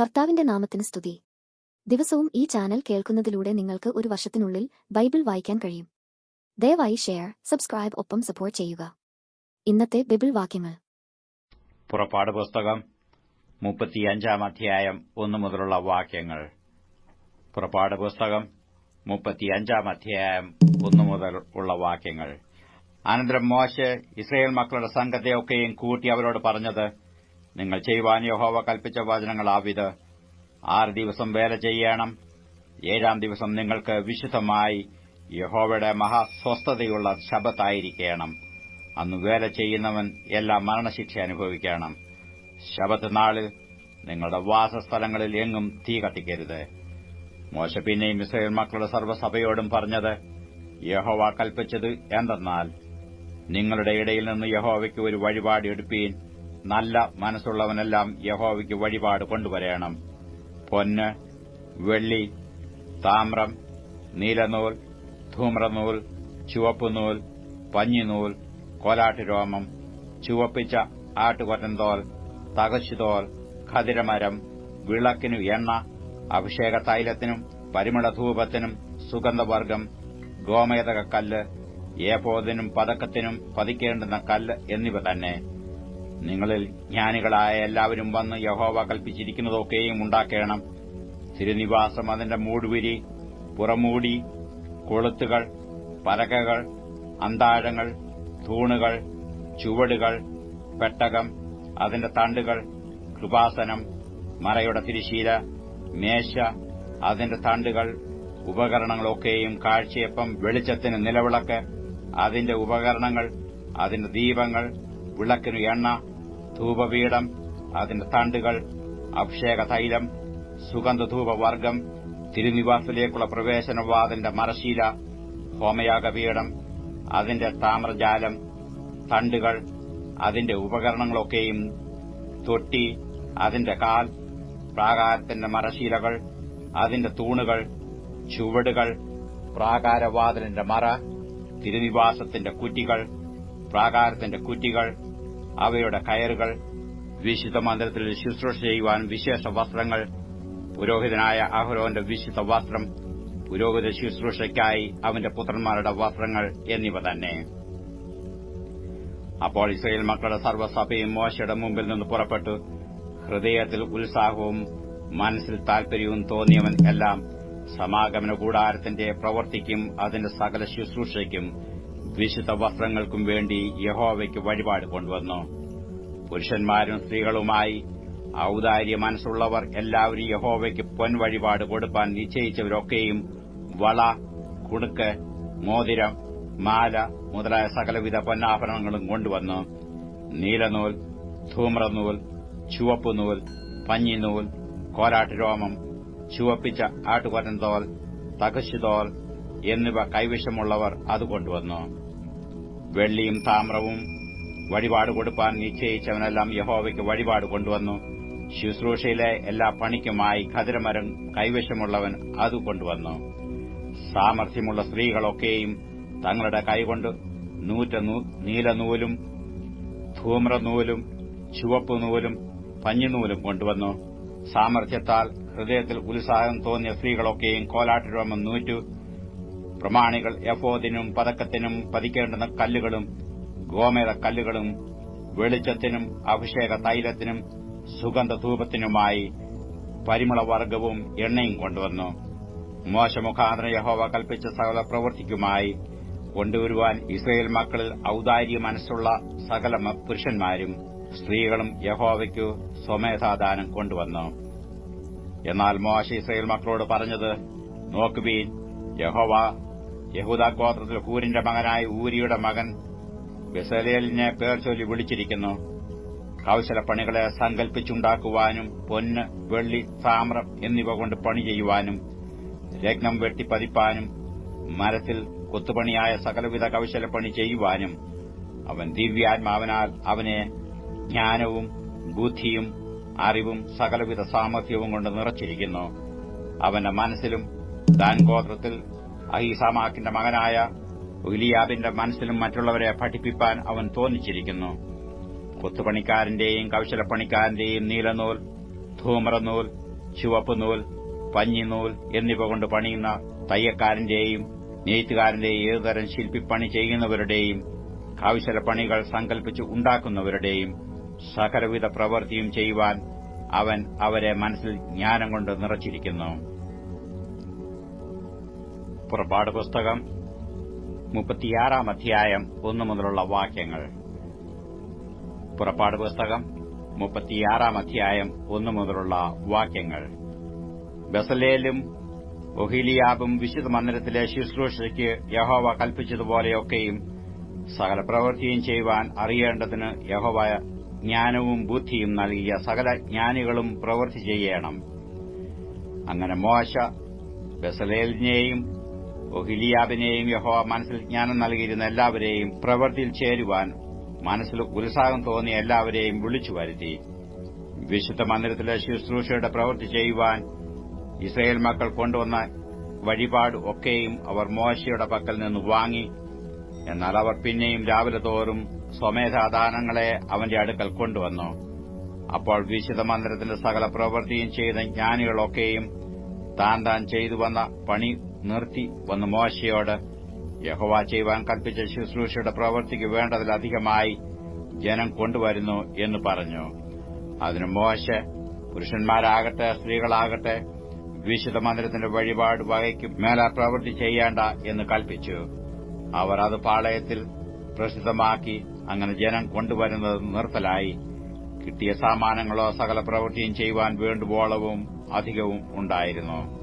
കർത്താവിന്റെ നാമത്തിന് സ്തുതി. ദിവസവും ഈ ചാനൽ കേൾക്കുന്നതിലൂടെ നിങ്ങൾക്ക് ഒരു വർഷത്തിനുള്ളിൽ ബൈബിൾ വായിക്കാൻ കഴിയും. ദയവായി ഷെയർ സബ്സ്ക്രൈബ് ഒപ്പം സപ്പോർട്ട് ചെയ്യുക. ഇന്നത്തെ ബൈബിൾ വാക്യങ്ങൾ. പുറപ്പാട് പുസ്തകം മുപ്പത്തിയഞ്ചാം അധ്യായം ഒന്നു മുതലുള്ള വാക്യങ്ങൾ. പുറപ്പാട് പുസ്തകം മുപ്പത്തിയഞ്ചാം അധ്യായം ഒന്നു മുതൽ ഉള്ള വാക്യങ്ങൾ. അനന്തരം മോശ് ഇസ്രയേൽ മക്കളുടെ സംഘത്തെയൊക്കെയും കൂട്ടി അവരോട് പറഞ്ഞത് നിങ്ങൾ ചെയ്യുവാൻ യഹോവ കൽപ്പിച്ച വചനങ്ങളാവിത് ആറ് ദിവസം വേല ചെയ്യണം. ഏഴാം ദിവസം നിങ്ങൾക്ക് വിശുദ്ധമായി യഹോവയുടെ മഹാസ്വസ്ഥതയുള്ള ശബത്തായിരിക്കണം അന്ന് വേല ചെയ്യുന്നവൻ എല്ലാ മരണശിക്ഷ അനുഭവിക്കണം. ശബത്ത് നാളിൽ നിങ്ങളുടെ വാസസ്ഥലങ്ങളിൽ എങ്ങും തീ കത്തിക്കരുത്. മോശ പിന്നെയും ഇസ്രയേൽ മക്കളുടെ സർവസഭയോടും പറഞ്ഞത് യഹോവ കൽപ്പിച്ചത് എന്തെന്നാൽ നിങ്ങളുടെ ഇടയിൽ നിന്ന് യഹോവയ്ക്ക് ഒരു വഴിപാട് എടുപ്പീൻ നല്ല മനസ്സുള്ളവനെല്ലാം യഹോവയ്ക്ക് വഴിപാട് കൊണ്ടുവരേണം. പൊന്ന് വെള്ളി താമ്രം നീലനൂൽ ധൂമ്രനൂൽ ചുവപ്പുനൂൽ പഞ്ഞിനൂൽ കോലാട്ടുരോമം ചുവപ്പിച്ച ആട്ടുകൊറ്റന്തോൽ തകശുതോൽ ഖതിരമരം വിളക്കിനു എണ്ണ അഭിഷേക തൈലത്തിനും പരിമളധൂപത്തിനും സുഗന്ധവർഗം ഗോമേതകക്കല്ല് ഏപോതിനും പതക്കത്തിനും പതിക്കേണ്ടുന്ന കല്ല് എന്നിവ തന്നെ. നിങ്ങളിൽ ജ്ഞാനികളായ എല്ലാവരും വന്ന് യഹോവ കൽപ്പിച്ചിരിക്കുന്നതൊക്കെയും ഉണ്ടാക്കേണം. തിരുനിവാസം അതിന്റെ മൂടുവിരി പുറമൂടി കൊളുത്തുകൾ പലകകൾ അന്താഴങ്ങൾ തൂണുകൾ ചുവടുകൾ പെട്ടകം അതിന്റെ തണ്ടുകൾ കൃപാസനം മറയുടെ തിരിശീല മേശ അതിന്റെ തണ്ടുകൾ ഉപകരണങ്ങളൊക്കെയും കാഴ്ചയപ്പം വെളിച്ചത്തിന് നിലവിളക്ക് അതിന്റെ ഉപകരണങ്ങൾ അതിന്റെ ദീപങ്ങൾ വിളക്കിനു എണ്ണ ധൂപപീഠം അതിന്റെ തണ്ടുകൾ അഭിഷേക തൈലം സുഗന്ധധൂപവർഗം തിരുനിവാസിലേക്കുള്ള പ്രവേശനവാതിന്റെ മറശീല ഹോമയാഗപീഠം അതിന്റെ താമ്രജാലം തണ്ടുകൾ അതിന്റെ ഉപകരണങ്ങളൊക്കെയും തൊട്ടി അതിന്റെ കാൽ പ്രാകാരത്തിന്റെ മറശീലകൾ അതിന്റെ തൂണുകൾ ചുവടുകൾ പ്രാകാരവാതിലിന്റെ മറ തിരുനിവാസത്തിന്റെ കുറ്റികൾ പ്രാകാരത്തിന്റെ കുറ്റികൾ അവയുടെ കയറുകൾ വിശുദ്ധ മന്ദിരത്തിൽ ശുശ്രൂഷ ചെയ്യുവാൻ വിശേഷ വസ്ത്രങ്ങൾ പുരോഹിതനായ അഹ്റോന്റെ വിശുദ്ധ വസ്ത്രം പുരോഹിത ശുശ്രൂഷയ്ക്കായി അവന്റെ പുത്രന്മാരുടെ വസ്ത്രങ്ങൾ എന്നിവ തന്നെ. അപ്പോൾ ഇസ്രയേൽ മക്കളുടെ സർവസഭയും മോശയുടെ മുമ്പിൽ നിന്ന് പുറപ്പെട്ടു. ഹൃദയത്തിൽ ഉത്സാഹവും മനസ്സിൽ താൽപര്യവും തോന്നിയവൻ എല്ലാം സമാഗമന കൂടാരത്തിന്റെ പ്രവർത്തിക്കും അതിന്റെ സകല ശുശ്രൂഷയ്ക്കും വിശുദ്ധ വസ്ത്രങ്ങൾക്കും വേണ്ടി യഹോവയ്ക്ക് വഴിപാട് കൊണ്ടുവന്നു. പുരുഷന്മാരും സ്ത്രീകളുമായി ഔദാര്യ മനസ്സുള്ളവർ എല്ലാവരും യഹോവയ്ക്ക് പൊൻവഴിപാട് കൊടുപ്പാൻ നിശ്ചയിച്ചവരൊക്കെയും വള കുണുക്ക് മോതിരം മാല മുതലായ സകലവിധ പൊന്നാഭരണങ്ങളും കൊണ്ടുവന്നു. നീലനൂൽ ധൂമ്രനൂൽ ചുവപ്പുനൂൽ പഞ്ഞിനൂൽ കോലാട്ടുരോമം ചുവപ്പിച്ച ആട്ടുകൊറ്റന്തോൽ തകശുതോൽ എന്നിവ കൈവശമുള്ളവർ അത് കൊണ്ടുവന്നു. വെള്ളിയും താമ്രവും വഴിപാട് കൊടുപ്പാൻ നിശ്ചയിച്ചവനെല്ലാം യഹോവയ്ക്ക് വഴിപാട് കൊണ്ടുവന്നു. ശുശ്രൂഷയിലെ എല്ലാ പണിക്കുമായി ഖതിരമരം കൈവശമുള്ളവൻ അത് കൊണ്ടുവന്നു. സാമർഥ്യമുള്ള സ്ത്രീകളൊക്കെയും തങ്ങളുടെ കൈകൊണ്ട് നൂറ്റ നീലനൂലും ധൂമ്രനൂലും ചുവപ്പ് നൂലും പഞ്ഞിനൂലും കൊണ്ടുവന്നു. സാമർഥ്യത്താൽ ഹൃദയത്തിൽ ഉത്സാഹം തോന്നിയ സ്ത്രീകളൊക്കെയും കോലാട്ടിരോമം നൂറ്റു പ്രമാണികൾ എഫോദിനും പതക്കത്തിനും പതിക്കേണ്ടുന്ന കല്ലുകളും ഗോമേത കല്ലുകളും വെളിച്ചത്തിനും അഭിഷേക തൈലത്തിനും സുഗന്ധധൂപത്തിനുമായി പരിമളവർഗവും എണ്ണയും കൊണ്ടുവന്നു. മോശമുഖാന്തര യഹോവ കൽപ്പിച്ച സകല പ്രവൃത്തിക്കുമായി കൊണ്ടുവരുവാൻ ഇസ്രയേൽ മക്കളിൽ ഔദാര്യ മനസ്സുള്ള സകല പുരുഷന്മാരും സ്ത്രീകളും യഹോവയ്ക്കു സ്വമേധാദാനം കൊണ്ടുവന്നു. എന്നാൽ മോശ ഇസ്രയേൽ മക്കളോട് പറഞ്ഞത് നോക്കുവീൻ യഹോവ യഹൂദ ഗോത്രത്തിൽ ഹൂരിന്റെ മകനായ ഊരിയുടെ മകൻ ബസലേലിനെ പേർ ചൊല്ലി വിളിച്ചിരിക്കുന്നു. കൌശലപ്പണികളെ സങ്കൽപ്പിച്ചുണ്ടാക്കുവാനും പൊന്ന് വെള്ളി താമ്രം എന്നിവ കൊണ്ട് പണി ചെയ്യുവാനും രത്നം വെട്ടിപ്പതിപ്പാനും മരത്തിൽ കൊത്തുപണിയായ സകലവിധ കൌശലപ്പണി ചെയ്യുവാനും അവൻ ദിവ്യാത്മാവിനാൽ അവനെ ജ്ഞാനവും ബുദ്ധിയും അറിവും സകലവിധ സാമർഥ്യവും കൊണ്ട് നിറച്ചിരിക്കുന്നു. അവന്റെ മനസ്സിലും ദാൻ ഗോത്രത്തിൽ അഹിസാമാക്കിന്റെ മകനായ ഉലിയാബിന്റെ മനസ്സിലും മറ്റുള്ളവരെ പഠിപ്പിപ്പാൻ അവൻ തോന്നിച്ചിരിക്കുന്നു. കൊത്തുപണിക്കാരന്റെയും കൌശലപ്പണിക്കാരന്റെയും നീലനൂൽ ധൂമ്രനൂൽ ചുവപ്പുനൂൽ പഞ്ഞിനൂൽ എന്നിവ കൊണ്ട് പണിയുന്ന തയ്യക്കാരന്റെയും നെയ്ത്തുകാരന്റെയും ഏതുതരം ശില്പിപ്പണി ചെയ്യുന്നവരുടെയും കൗശലപ്പണികൾ സങ്കല്പിച്ച് ഉണ്ടാക്കുന്നവരുടെയും സകലവിധ പ്രവൃത്തിയും ചെയ്യുവാൻ അവൻ അവരെ മനസ്സിൽ ജ്ഞാനം കൊണ്ട് നിറച്ചിരിക്കുന്നു. പുറപ്പാട് പുസ്തകം മുപ്പത്തിയാറാം അധ്യായം ഒന്നു മുതലുള്ള വാക്യങ്ങൾ. പുറപ്പാട് പുസ്തകം മുപ്പത്തിയാറാം അധ്യായം ഒന്നു മുതലുള്ള വാക്യങ്ങൾ. ബസലേലും ഒഹിലിയാബും വിശുദ്ധ മന്ദിരത്തിലെ ശുശ്രൂഷയ്ക്ക് യഹോവ കൽപ്പിച്ചതുപോലെയൊക്കെയും സകല പ്രവൃത്തിയും ചെയ്യുവാൻ അറിയേണ്ടതിന് യഹോവ ജ്ഞാനവും ബുദ്ധിയും നൽകിയ സകല ജ്ഞാനികളും പ്രവൃത്തി ചെയ്യണം. അങ്ങനെ മോശ ബസലേലിനെയും ഒഹിലിയാബിനെയും യഹോവ മനസ്സിൽ ജ്ഞാനം നൽകിയിരുന്ന എല്ലാവരെയും പ്രവൃത്തിയിൽ ചേരുവാൻ മനസ്സിൽ ഉത്സാഹം തോന്നിയ എല്ലാവരെയും വിളിച്ചു വരുത്തി. വിശുദ്ധ മന്ദിരത്തിലെ ശുശ്രൂഷയുടെ പ്രവൃത്തി ചെയ്യുവാൻ ഇസ്രയേൽ മക്കൾ കൊണ്ടുവന്ന വഴിപാട് ഒക്കെയും അവർ മോശയുടെ പക്കൽ നിന്ന് വാങ്ങി. എന്നാൽ അവർ പിന്നെയും രാവിലെ തോറും സ്വമേധാദാനങ്ങളെ അവന്റെ അടുക്കൽ കൊണ്ടുവന്നു. അപ്പോൾ വിശുദ്ധ മന്ദിരത്തിന്റെ സകല പ്രവൃത്തിയും ചെയ്ത ജ്ഞാനികളൊക്കെയും താൻ താൻ ചെയ്തു വന്ന പണി നിർത്തി വന്ന് മോശയോട് യഹോവ ചെയ്യുവാൻ കൽപ്പിച്ച ശുശ്രൂഷയുടെ പ്രവൃത്തിക്ക് വേണ്ടതിലധികമായി ജനം കൊണ്ടുവരുന്നു എന്ന് പറഞ്ഞു. അതിന് മോശ പുരുഷന്മാരാകട്ടെ സ്ത്രീകളാകട്ടെ വിശുദ്ധ മന്ദിരത്തിന്റെ വഴിപാട് വകയ്ക്ക് മേലാ പ്രവൃത്തി ചെയ്യേണ്ട എന്ന് കൽപ്പിച്ചു. അവർ അത് പാളയത്തിൽ പ്രസിദ്ധമാക്കി അങ്ങനെ ജനം കൊണ്ടുവരുന്നത് നിർത്തലായി. കിട്ടിയ സാമാനങ്ങളോ സകല പ്രവൃത്തിയും ചെയ്യുവാൻ വേണ്ടുവോളവും അധികവും ഉണ്ടായിരുന്നു.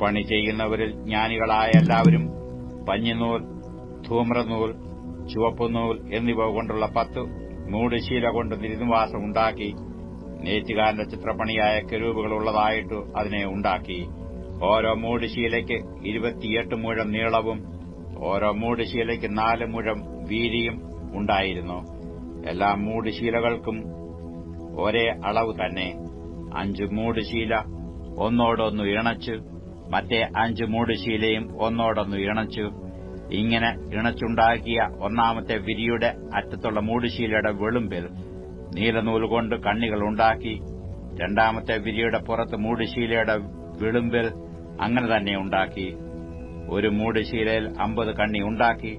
പണി ചെയ്യുന്നവരിൽ ജ്ഞാനികളായ എല്ലാവരും പഞ്ഞിനൂൽ ധൂമ്രനൂൽ ചുവപ്പുനൂൽ എന്നിവ കൊണ്ടുള്ള പത്ത് മൂടുശീല കൊണ്ട് തിരുനിവാസം ഉണ്ടാക്കി നെയ്ത്തുകാരന്റെ ചിത്രപ്പണിയായ കെരൂപുകളുള്ളതായിട്ട് അതിനെ ഉണ്ടാക്കി. ഓരോ മൂടുശീലയ്ക്ക് ഇരുപത്തിയെട്ട് മുഴം നീളവും ഓരോ മൂടുശീലയ്ക്ക് നാല് മുഴം വീതിയും ഉണ്ടായിരുന്നു. എല്ലാ മൂടുശീലകൾക്കും ഒരേ അളവ് തന്നെ. അഞ്ച് മൂടുശീല ഒന്നോടൊന്ന് ഇണച്ചു മറ്റേ അഞ്ച് മൂടുശീലയും ഒന്നോടൊന്ന് ഇണച്ചു. ഇങ്ങനെ ഇണച്ചുണ്ടാക്കിയ ഒന്നാമത്തെ വിരിയുടെ അറ്റത്തുള്ള മൂടുശീലയുടെ വെളുമ്പിൽ നീലനൂൽ കൊണ്ട് കണ്ണികൾ ഉണ്ടാക്കി. രണ്ടാമത്തെ വിരിയുടെ പുറത്ത് മൂടുശീലയുടെ വിളുമ്പിൽ അങ്ങനെ തന്നെ ഉണ്ടാക്കി. ഒരു മൂടുശീലയിൽ അമ്പത് കണ്ണി ഉണ്ടാക്കി.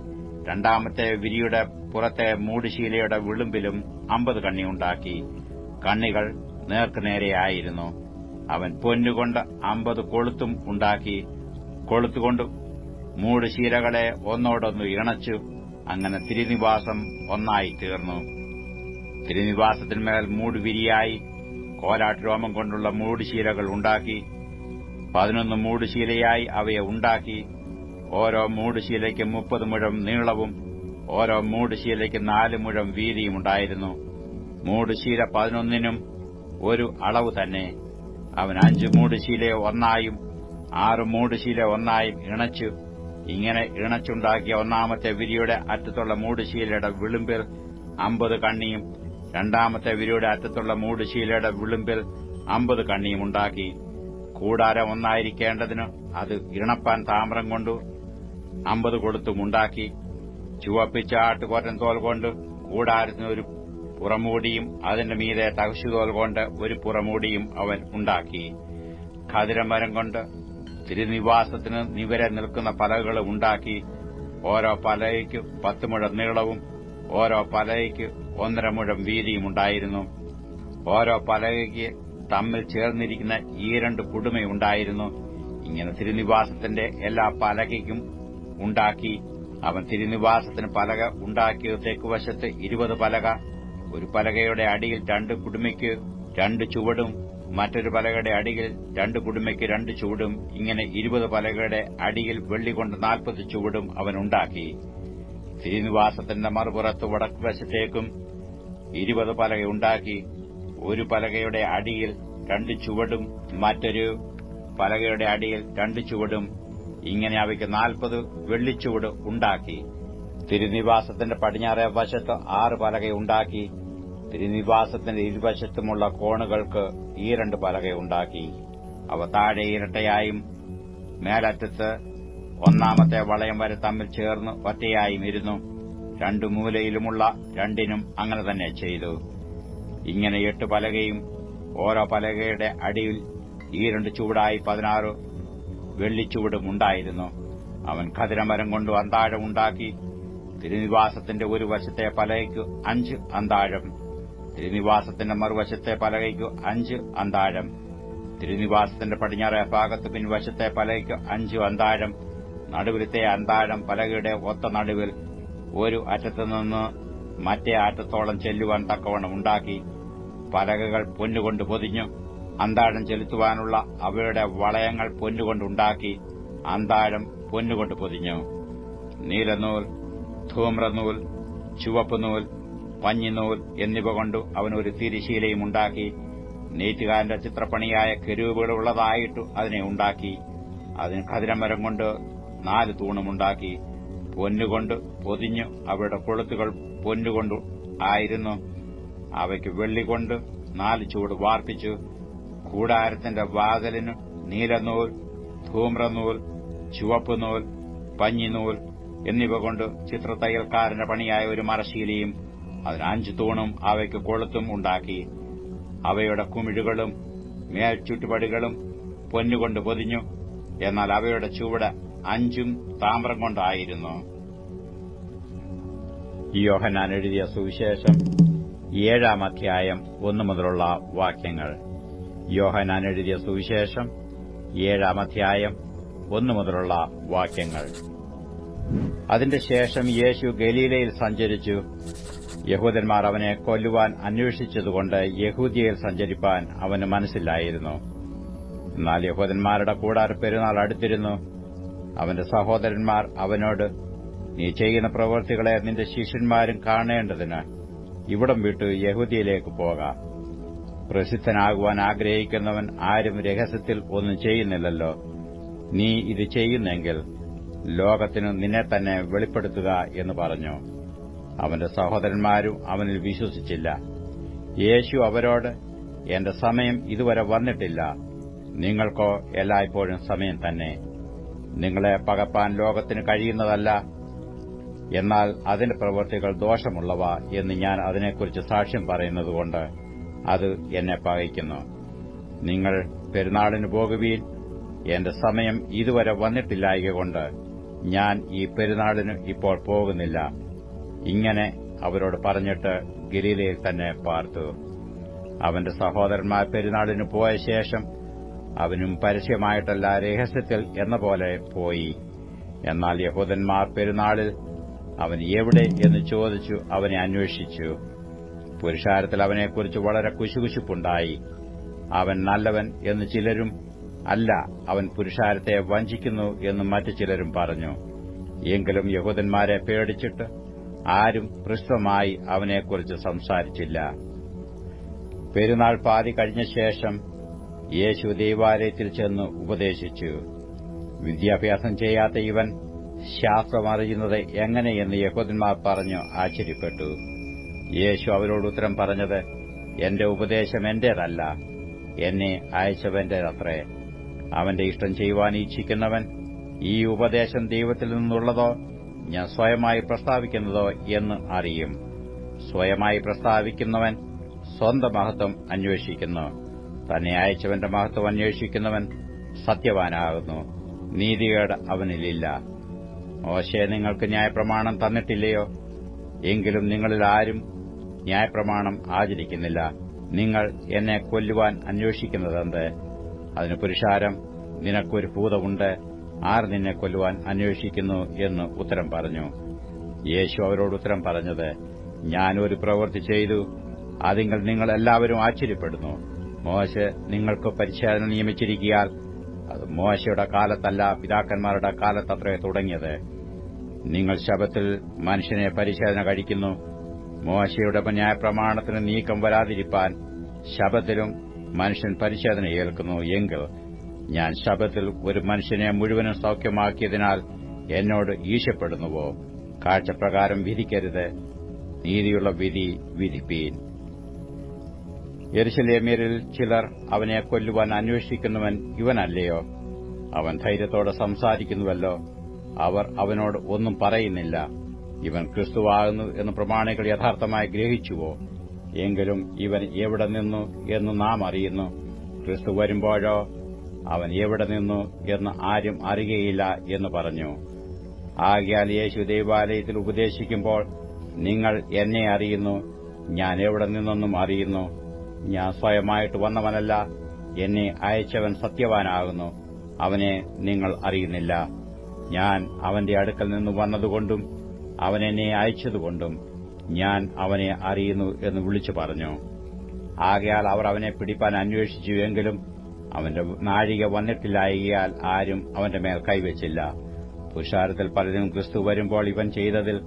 രണ്ടാമത്തെ വിരിയുടെ പുറത്തെ മൂടുശീലയുടെ വിളുമ്പിലും അമ്പത് കണ്ണി ഉണ്ടാക്കി. കണ്ണികൾ നേർക്കുനേരെയായിരുന്നു അവൻ പൊന്നുകൊണ്ട് അമ്പത് കൊളുത്തും ഉണ്ടാക്കി കൊളുത്തുകൊണ്ട് മൂടുശീലകളെ ഒന്നോടൊന്ന് ഇണച്ചു. അങ്ങനെ തിരുനിവാസം ഒന്നായി തീർന്നു തിരുനിവാസത്തിന്മേൽ മൂടുവിരിയായി കോലാട്ട് രോമം കൊണ്ടുള്ള മൂടുശീലകൾ ഉണ്ടാക്കി. പതിനൊന്ന് മൂടുശീലയായി അവയെ ഉണ്ടാക്കി. ഓരോ മൂടുശീലയ്ക്ക് മുപ്പത് മുഴം നീളവും ഓരോ മൂടുശീലയ്ക്ക് നാല് മുഴം വീതിയും ഉണ്ടായിരുന്നു മൂടുശീല പതിനൊന്നിനും ഒരു അളവ് തന്നെ അവൻ അഞ്ചു മൂടുശീലയെ ഒന്നായും ആറ് മൂടുശീല ഒന്നായും ഇണച്ചു. ഇങ്ങനെ ഇണച്ചുണ്ടാക്കിയ ഒന്നാമത്തെ വിരിയുടെ അറ്റത്തുള്ള മൂടുശീലയുടെ വിളുമ്പിൽ അമ്പത് കണ്ണിയും രണ്ടാമത്തെ വിരിയുടെ അറ്റത്തുള്ള മൂടുശീലയുടെ വിളുമ്പിൽ അമ്പത് കണ്ണിയും ഉണ്ടാക്കി. കൂടാരം ഒന്നായിരിക്കേണ്ടതിന് അത് ഇണപ്പാൻ താമരം കൊണ്ട് അമ്പത് കൊടുത്തും ഉണ്ടാക്കി. ചുവപ്പിച്ച ആട്ടുകോറ്റൻ തോൽ കൊണ്ട് കൂടാരത്തിന് ഒരു പുറമൂടിയും അതിന്റെ മീതെ തകശുതോൽ കൊണ്ട് ഒരു പുറമൂടിയും അവൻ ഉണ്ടാക്കി. ഖതിരമരം കൊണ്ട് തിരുനിവാസത്തിന് നിവരെ നിൽക്കുന്ന പലകളും ഉണ്ടാക്കി. ഓരോ പലയ്ക്ക് പത്ത് മുഴം നീളവും ഓരോ പലയ്ക്ക് ഒന്നര മുഴം വീതിയും ഉണ്ടായിരുന്നു. ഓരോ പലകയ്ക്ക് തമ്മിൽ ചേർന്നിരിക്കുന്ന ഈ രണ്ട് കുടുമയുണ്ടായിരുന്നു ഇങ്ങനെ തിരുനിവാസത്തിന്റെ എല്ലാ പലകയ്ക്കും ഉണ്ടാക്കി. അവൻ തിരുനിവാസത്തിന് പലക ഉണ്ടാക്കിയ തെക്കുവശത്ത് ഇരുപത് പലക ഒരു പലകയുടെ അടിയിൽ രണ്ട് കുടുമയ്ക്ക് രണ്ട് ചുവടും മറ്റൊരു പലകയുടെ അടിയിൽ രണ്ട് കുടുമയ്ക്ക് രണ്ട് ചുവടും ഇങ്ങനെ ഇരുപത് പലകയുടെ അടിയിൽ വെള്ളി കൊണ്ട് നാൽപ്പത് ചുവടും അവൻ ഉണ്ടാക്കി. തിരുനിവാസത്തിന്റെ മറുപുറത്ത് വടക്കുവശത്തേക്കും ഇരുപത് പലകയുണ്ടാക്കി ഒരു പലകയുടെ അടിയിൽ രണ്ട് ചുവടും മറ്റൊരു പലകയുടെ അടിയിൽ രണ്ട് ചുവടും ഇങ്ങനെ അവയ്ക്ക് നാൽപ്പത് വെള്ളിച്ചുവട് ഉണ്ടാക്കി. തിരുനിവാസത്തിന്റെ പടിഞ്ഞാറേ വശത്ത് ആറ് പലകയുണ്ടാക്കി തിരുനിവാസത്തിന്റെ ഇരുവശത്തുമുള്ള കോണുകൾക്ക് ഈ രണ്ട് പലകയുണ്ടാക്കി അവ താഴെ ഇരട്ടയായും മേലറ്റത്ത് ഒന്നാമത്തെ വളയം വരെ തമ്മിൽ ചേർന്ന് ഒറ്റയായും ഇരുന്നു. രണ്ടു മൂലയിലുമുള്ള രണ്ടിനും അങ്ങനെ തന്നെ ചെയ്തു. ഇങ്ങനെ എട്ട് പലകയും ഓരോ പലകയുടെ അടിയിൽ ഈ രണ്ട് ചുവടായി പതിനാറ് വെള്ളിച്ചുവടും ഉണ്ടായിരുന്നു. അവൻ ഖതിരമരം കൊണ്ട് അന്താഴം ഉണ്ടാക്കി. തിരുനിവാസത്തിന്റെ ഒരു വശത്തെ പലകയ്ക്ക് അഞ്ച് അന്താഴം തിരുനിവാസത്തിന്റെ മറുവശത്തെ പലകയ്ക്ക് അഞ്ച് അന്താഴം. തിരുനിവാസത്തിന്റെ പടിഞ്ഞാറേ ഭാഗത്ത് പിൻവശത്തെ പലകയ്ക്ക് അഞ്ച് അന്താഴം. നടുവിലത്തെ അന്താഴം പലകയുടെ ഒത്ത നടുവിൽ ഒരു അറ്റത്തുനിന്ന് മറ്റേ അറ്റത്തോളം ചെല്ലുവാൻ തക്കവണ്ണം ഉണ്ടാക്കി പലകകൾ പൊന്നുകൊണ്ട് പൊതിഞ്ഞു അന്താഴം ചെലുത്തുവാനുള്ള അവയുടെ വളയങ്ങൾ പൊന്നുകൊണ്ടുണ്ടാക്കി അന്താഴം പൊന്നുകൊണ്ട് പൊതിഞ്ഞു. നീലനൂൽ ധൂമ്രനൂൽ ചുവപ്പ് നൂൽ പഞ്ഞിനൂൽ എന്നിവ കൊണ്ടു അവൻ ഒരു തിരിശീലയും ഉണ്ടാക്കി. നെയ്ത്തുകാരന്റെ ചിത്രപ്പണിയായ കെരുവുകളുള്ളതായിട്ടു അതിനെ ഉണ്ടാക്കി. അതിന് ഖതിരമരം കൊണ്ട് നാല് തൂണുമുണ്ടാക്കി പൊന്നുകൊണ്ട് പൊതിഞ്ഞു അവയുടെ കൊളുത്തുകൾ പൊന്നുകൊണ്ടു ആയിരുന്നു. അവയ്ക്ക് വെള്ളികൊണ്ട് നാല് ചൂട് വാർപ്പിച്ചു. കൂടാരത്തിന്റെ വാതിലിന് നീലനൂൽ ധൂമ്രനൂൽ ചുവപ്പ് നൂൽ പഞ്ഞിനൂൽ എന്നിവ കൊണ്ട് ചിത്രത്തയ്യൽക്കാരന്റെ പണിയായ ഒരു മറശീലയും അതിന് അഞ്ചു തൂണും അവയ്ക്ക് കൊളുത്തും ഉണ്ടാക്കി. അവയുടെ കുമിഴുകളും മേൽച്ചുറ്റുപടികളും പൊന്നുകൊണ്ട് പൊതിഞ്ഞു. എന്നാൽ അവയുടെ ചുവട് അഞ്ചും താമ്രം കൊണ്ടായിരുന്നു. യോഹനാൻ എഴുതിയ സുവിശേഷം ഏഴാം അധ്യായം ഒന്നു മുതലുള്ള വാക്യങ്ങൾ. യോഹനാൻ എഴുതിയ സുവിശേഷം ഏഴാം അധ്യായം ഒന്നു മുതലുള്ള വാക്യങ്ങൾ. അതിന്റെ ശേഷം യേശു ഗലീലയിൽ സഞ്ചരിച്ചു. യഹൂദന്മാർ അവനെ കൊല്ലുവാൻ അന്വേഷിച്ചതുകൊണ്ട് യഹൂദിയയിൽ സഞ്ചരിപ്പാൻ അവന് മനസ്സിലായിരുന്നു എന്നാൽ യഹൂദന്മാരുടെ കൂടാര പെരുന്നാൾ അടുത്തിരുന്നു. അവന്റെ സഹോദരന്മാർ അവനോട് നീ ചെയ്യുന്ന പ്രവൃത്തികളെ നിന്റെ ശിഷ്യന്മാരും കാണേണ്ടതിന് ഇവിടം വിട്ട് യഹൂദിയിലേക്ക് പോകാം. പ്രസിദ്ധനാകുവാൻ ആഗ്രഹിക്കുന്നവൻ ആരും രഹസ്യത്തിൽ ഒന്നും ചെയ്യുന്നില്ലല്ലോ. നീ ഇത് ചെയ്യുന്നെങ്കിൽ ലോകത്തിനു നിന്നെ തന്നെ വെളിപ്പെടുത്തുക എന്ന് പറഞ്ഞു. അവന്റെ സഹോദരന്മാരും അവനിൽ വിശ്വസിച്ചില്ല. യേശു അവരോട് എന്റെ സമയം ഇതുവരെ വന്നിട്ടില്ല. നിങ്ങൾക്കോ എല്ലായ്പ്പോഴും സമയം തന്നെ. നിങ്ങളെ പകപ്പാൻ ലോകത്തിന് കഴിയുന്നതല്ല. എന്നാൽ അതിന്റെ പ്രവൃത്തികൾ ദോഷമുള്ളവ എന്ന് ഞാൻ അതിനെക്കുറിച്ച് സാക്ഷ്യം പറയുന്നതുകൊണ്ട് അത് എന്നെ പകയ്ക്കുന്നു നിങ്ങൾ പെരുന്നാളിന് പോകുവീൻ. എന്റെ സമയം ഇതുവരെ വന്നിട്ടില്ലായകൊണ്ട് ഞാൻ ഈ പെരുന്നാളിന് ഇപ്പോൾ പോകുന്നില്ല. ഇങ്ങനെ അവരോട് പറഞ്ഞിട്ട് ഗലീലയിൽ തന്നെ പാർത്തു. അവന്റെ സഹോദരന്മാർ പെരുന്നാളിന് പോയ ശേഷം അവനും പരസ്യമായിട്ടല്ല രഹസ്യത്തിൽ എന്ന പോലെ പോയി. എന്നാൽ യഹൂദന്മാർ പെരുന്നാളിൽ അവൻ എവിടെ എന്ന് ചോദിച്ചു അവനെ അന്വേഷിച്ചു. പുരുഷാരത്തിൽ അവനെക്കുറിച്ച് വളരെ കുശുകുശുപ്പുണ്ടായി. അവൻ നല്ലവൻ എന്ന് ചിലരും അല്ല അവൻ പുരുഷാരത്തെ വഞ്ചിക്കുന്നു എന്ന് മറ്റു ചിലരും പറഞ്ഞു. എങ്കിലും യഹൂദന്മാരെ പേടിച്ചിട്ട് ആരും ഹൃസ്വമായി അവനെക്കുറിച്ച് സംസാരിച്ചില്ല. പെരുന്നാൾ പാതി കഴിഞ്ഞ ശേഷം യേശു ദൈവാലയത്തിൽ ചെന്ന് ഉപദേശിച്ചു. വിദ്യാഭ്യാസം ചെയ്യാത്ത ഇവൻ ശാസ്ത്രം അറിയുന്നത് എങ്ങനെയെന്ന് യഹോദന്മാർ പറഞ്ഞു ആശ്ചര്യപ്പെട്ടു. യേശു അവരോട് ഉത്തരം പറഞ്ഞത് എന്റെ ഉപദേശം എന്റേതല്ല. എന്നെ അയച്ചവന്റേതത്രേ. അവന്റെ ഇഷ്ടം ചെയ്യുവാൻ ഈ ഉപദേശം ദൈവത്തിൽ നിന്നുള്ളതോ ഞാൻ സ്വയമായി പ്രസ്താവിക്കുന്നതോ എന്ന് അറിയും. സ്വയമായി പ്രസ്താവിക്കുന്നവൻ സ്വന്തം മഹത്വം അന്വേഷിക്കുന്നു. തന്നെ അയച്ചവന്റെ മഹത്വം അന്വേഷിക്കുന്നവൻ സത്യവാനാകുന്നു. നീതികേട് അവനിലില്ല. മോശയെ നിങ്ങൾക്ക് ന്യായപ്രമാണം തന്നിട്ടില്ലയോ? എങ്കിലും നിങ്ങളിൽ ആരും ന്യായപ്രമാണം ആചരിക്കുന്നില്ല. നിങ്ങൾ എന്നെ കൊല്ലുവാൻ അന്വേഷിക്കുന്നതെന്ത്? അതിന് പുരുഷാരം നിനക്കൊരു ഭൂതമുണ്ട്. ആർ നിന്നെ കൊല്ലുവാൻ അന്വേഷിക്കുന്നു എന്ന് ഉത്തരം പറഞ്ഞു. യേശു അവരോട് ഉത്തരം പറഞ്ഞത് ഞാനൊരു പ്രവൃത്തി ചെയ്തു. അതിങ്ങൾ നിങ്ങൾ എല്ലാവരും ആശ്ചര്യപ്പെടുന്നു. മോശ നിങ്ങൾക്ക് പരിശോധന നിയമിച്ചിരിക്കാൻ അത് മോശയുടെ കാലത്തല്ല പിതാക്കന്മാരുടെ കാലത്തത്രേ തുടങ്ങിയത്. നിങ്ങൾ ശബത്തിൽ മനുഷ്യനെ പരിശോധന കഴിക്കുന്നു. മോശയുടെ ന്യായപ്രമാണത്തിന് നീക്കം വരാതിരിപ്പാൻ ശബത്തിലും മനുഷ്യൻ പരിശോധന ഏൽക്കുന്നു. എങ്കിൽ ഞാൻ ശബത്തിൽ ഒരു മനുഷ്യനെ മുഴുവനും സൌഖ്യമാക്കിയതിനാൽ എന്നോട് ഈശപ്പെടുന്നുവോ? കാഴ്ചപ്രകാരം വിധിക്കരുത്. നീതിയുള്ള വിധി വിധിപ്പീൻ. യരിശലേമ്യരിൽ ചിലർ അവനെ കൊല്ലുവാൻ അന്വേഷിക്കുന്നവൻ ഇവനല്ലയോ? അവൻ ധൈര്യത്തോടെ സംസാരിക്കുന്നുവല്ലോ. അവർ അവനോട് ഒന്നും പറയുന്നില്ല. ഇവൻ ക്രിസ്തുവാകുന്നു എന്ന് പ്രമാണികൾ യഥാർത്ഥമായി ഗ്രഹിച്ചുവോ? എങ്കിലും ഇവൻ എവിടെ നിന്നു എന്ന് നാം അറിയുന്നു. ക്രിസ്തു വരുമ്പോഴോ അവൻ എവിടെ നിന്നു എന്ന് ആരും അറിയുകയില്ല എന്ന് പറഞ്ഞു. ആകയാൽ യേശു ദൈവാലയത്തിൽ ഉപദേശിക്കുമ്പോൾ നിങ്ങൾ എന്നെ അറിയുന്നു ഞാൻ എവിടെ നിന്നൊന്നും അറിയുന്നു. ഞാൻ സ്വയമായിട്ട് വന്നവനല്ല എന്നെ അയച്ചവൻ സത്യവാനാകുന്നു. അവനെ നിങ്ങൾ അറിയുന്നില്ല. ഞാൻ അവന്റെ അടുക്കൽ നിന്ന് വന്നതുകൊണ്ടും അവനെന്നെ അയച്ചതുകൊണ്ടും ഞാൻ അവനെ അറിയുന്നു എന്ന് വിളിച്ചു പറഞ്ഞു. ആകയാൽ അവർ അവനെ പിടിപ്പാൻ അന്വേഷിച്ചുവെങ്കിലും അവന്റെ നാഴിക വന്നിട്ടില്ലായകയാൽ ആരും അവന്റെ മേൽ കൈവച്ചില്ല. പുരുഷാരത്തിൽ പലരും ക്രിസ്തു വരുമ്പോൾ ഇവൻ ചെയ്തതിൽ